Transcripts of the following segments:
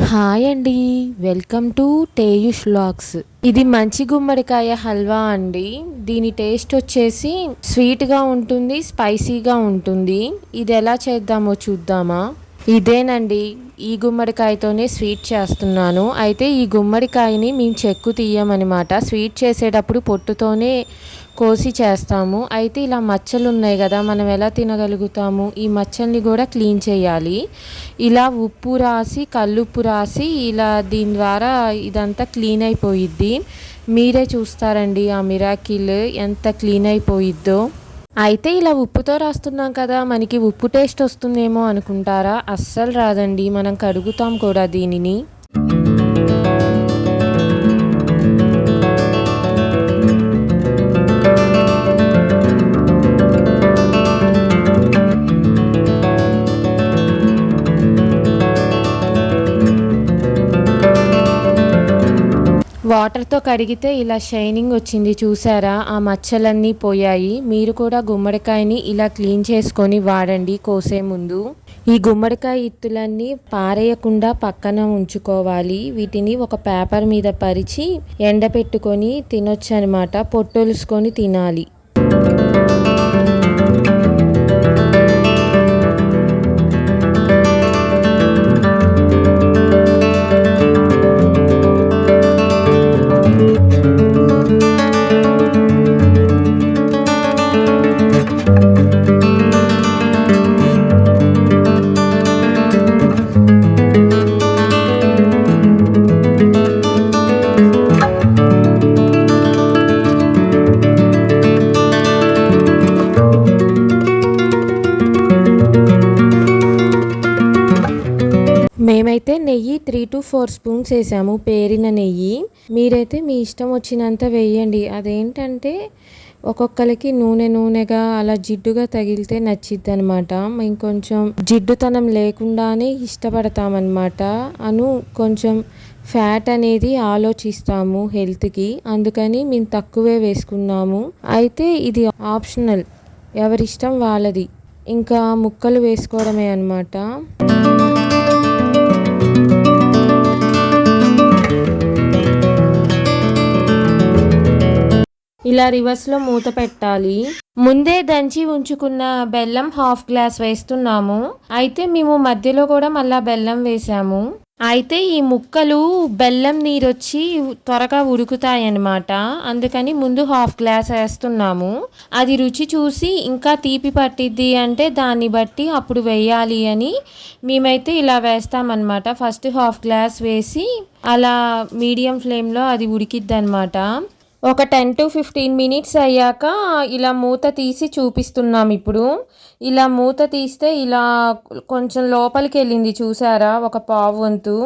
Hi అండి. Welcome to టేయుష్ vlogs. ఇది మంచి గుమ్మడికాయ హల్వా అండి. దీని టేస్ట్ వచ్చేసి స్వీట్గా ఉంటుంది స్పైసీగా ఉంటుంది. ఇది ఎలా చేద్దామో చూద్దామా? ఇదేనండి ఈ గుమ్మడికాయతోనే స్వీట్ చేస్తున్నాను. అయితే ఈ గుమ్మడికాయని మేము చెక్కు తీయమనమాట స్వీట్ చేసేటప్పుడు పొట్టుతోనే కోసి చేస్తాము. అయితే ఇలా మచ్చలు ఉన్నాయి కదా మనం ఎలా తినగలుగుతాము? ఈ మచ్చల్ని కూడా క్లీన్ చేయాలి. ఇలా ఉప్పు రాసి కల్లుప్పు రాసి ఇలా దీని ద్వారా ఇదంతా క్లీన్ అయిపోయిద్ది. మీరే చూస్తారండి ఆ మిరాకిల్ ఎంత క్లీన్ అయిపోయిద్దో. అయితే ఇలా ఉప్పుతో రాస్తున్నాం కదా మనకి ఉప్పు టేస్ట్ వస్తుందేమో అనుకుంటారా? అస్సలు రాదండి మనం కడుగుతాం కూడా దీనిని. వాటర్తో కడిగితే ఇలా షైనింగ్ వచ్చింది చూసారా? ఆ మచ్చలన్నీ పోయాయి. మీరు కూడా గుమ్మడికాయని ఇలా క్లీన్ చేసుకొని వాడండి కోసే ముందు. ఈ గుమ్మడికాయ ఇత్తులన్నీ పారేయకుండా పక్కన ఉంచుకోవాలి. వీటిని ఒక పేపర్ మీద పరిచి ఎండపెట్టుకొని తినొచ్చు అనమాట పొట్టొలుసుకొని తినాలి. మేమైతే నెయ్యి త్రీ టు ఫోర్ స్పూన్స్ వేసాము పేరిన నెయ్యి. మీరైతే మీ ఇష్టం వచ్చినంత వేయండి. అదేంటంటే ఒక్కొక్కరికి నూనె నూనెగా అలా జిడ్డుగా తగిలితే నచ్చిద్ది అనమాట మేము కొంచెం జిడ్డుతనం లేకుండానే ఇష్టపడతామన్నమాట అను కొంచెం ఫ్యాట్ అనేది ఆలోచిస్తాము హెల్త్కి. అందుకని మేము తక్కువే వేసుకున్నాము. అయితే ఇది ఆప్షనల్. ఎవరిష్టం వాళ్ళది. ఇంకా ముక్కలు వేసుకోవడమే అనమాట. ఇలా రివర్స్లో మూత పెట్టాలి. ముందే దంచి ఉంచుకున్న బెల్లం హాఫ్ గ్లాస్ వేస్తున్నాము. అయితే మేము మధ్యలో కూడా మళ్ళా బెల్లం వేసాము. అయితే ఈ ముక్కలు బెల్లం నీరు వచ్చి త్వరగా ఉడుకుతాయి అన్నమాట అందుకని ముందు హాఫ్ గ్లాస్ వేస్తున్నాము. అది రుచి చూసి ఇంకా తీపి పట్టిద్ది అంటే దాన్ని బట్టి అప్పుడు వేయాలి అని మేమైతే ఇలా వేస్తామన్నమాట. ఫస్ట్ హాఫ్ గ్లాస్ వేసి అలా మీడియం ఫ్లేమ్లో అది ఉడికిద్ది అనమాట ఒక టెన్ టు ఫిఫ్టీన్ మినిట్స్ అయ్యాక ఇలా మూత తీసి చూపిస్తున్నాం ఇప్పుడు. ఇలా మూత తీస్తే ఇలా కొంచెం లోపలికి వెళ్ళింది చూసారా? ఒక పావు వంతు.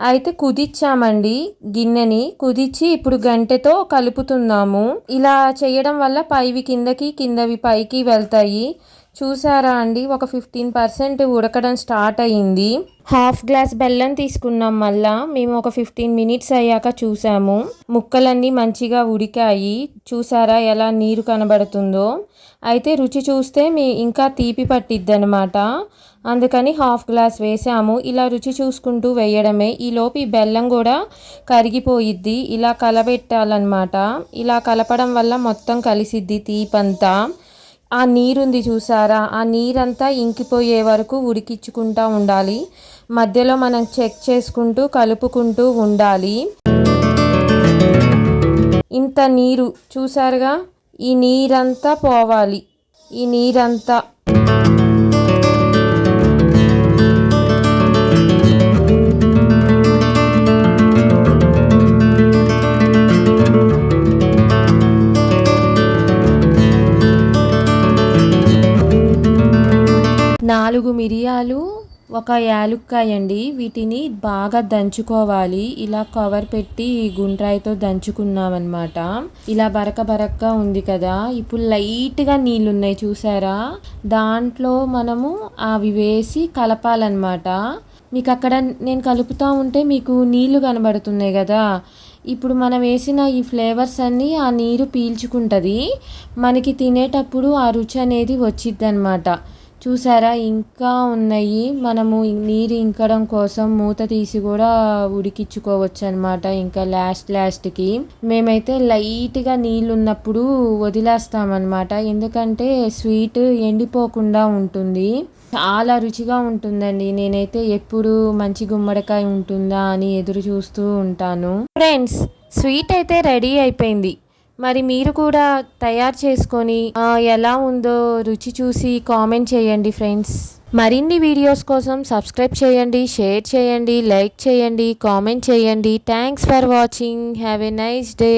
అయితే కుదిచ్చామండి గిన్నెని. కుదిచ్చి ఇప్పుడు గంటెతో కలుపుతున్నాము. ఇలా చేయడం వల్ల పైవి కిందకి కిందవి పైకి వెళ్తాయి. చూసారా అండి? ఒక ఫిఫ్టీన్ పర్సెంట్ ఉడకడం స్టార్ట్ అయ్యింది హాఫ్ గ్లాస్ బెల్లం తీసుకున్నాం మళ్ళా. మేము ఒక ఫిఫ్టీన్ మినిట్స్ అయ్యాక చూసాము. ముక్కలన్నీ మంచిగా ఉడికాయి. చూసారా ఎలా నీరు కనబడుతుందో? అయితే రుచి చూస్తే మీ ఇంకా తీపి పట్టిద్ది అనమాట అందుకని హాఫ్ గ్లాస్ వేసాము. ఇలా రుచి చూసుకుంటూ వేయడమే. ఈలోపు ఈ బెల్లం కూడా కరిగిపోయిద్ది. ఇలా కలబెట్టాలన్నమాట. ఇలా కలపడం వల్ల మొత్తం కలిసిద్ది తీపంతా. ఆ నీరుంది చూసారా? ఆ నీరంతా ఇంకిపోయే వరకు ఉడికించుకుంటూ ఉండాలి. మధ్యలో మనం చెక్ చేసుకుంటూ కలుపుకుంటూ ఉండాలి. ఇంత నీరు చూసారుగా? ఈ నీరంతా పోవాలి. ఈ నీరంతా నాలుగు మిరియాలు ఒక యాలుక్కాయ అండి వీటిని బాగా దంచుకోవాలి. ఇలా కవర్ పెట్టి గుండ్రాయితో దంచుకున్నామన్నమాట. ఇలా బరక బరకగా ఉంది కదా. ఇప్పుడు లైట్గా నీళ్ళు ఉన్నాయి చూసారా? దాంట్లో మనము అవి వేసి కలపాలన్నమాట. మీకు అక్కడ నేను కలుపుతూ ఉంటే మీకు నీళ్ళు కనబడుతున్నాయి కదా. ఇప్పుడు మనం వేసిన ఈ ఫ్లేవర్స్ అన్నీ ఆ నీరు పీల్చుకుంటుంది. మనకి తినేటప్పుడు ఆ రుచి అనేది వచ్చిద్ది అనమాట చూసారా? ఇంకా ఉన్నాయి. మనము నీరు ఇంకడం కోసం మూత తీసి కూడా ఉడికించుకోవచ్చు అనమాట ఇంకా లాస్ట్ లాస్ట్కి. మేమైతే లైట్గా నీళ్ళు ఉన్నప్పుడు వదిలేస్తామన్నమాట. ఎందుకంటే స్వీట్ ఎండిపోకుండా ఉంటుంది. చాలా రుచిగా ఉంటుందండి. నేనైతే ఎప్పుడు మంచి గుమ్మడికాయ ఉంటుందా అని ఎదురు చూస్తూ ఉంటాను. ఫ్రెండ్స్ స్వీట్ అయితే రెడీ అయిపోయింది. మరి మీరు కూడా తయారు చేసుకొని ఎలా ఉందో రుచి చూసి కామెంట్ చేయండి ఫ్రెండ్స్. మరిన్ని వీడియోస్ కోసం సబ్స్క్రైబ్ చేయండి షేర్ చేయండి లైక్ చేయండి కామెంట్ చేయండి. Thanks for watching have a nice day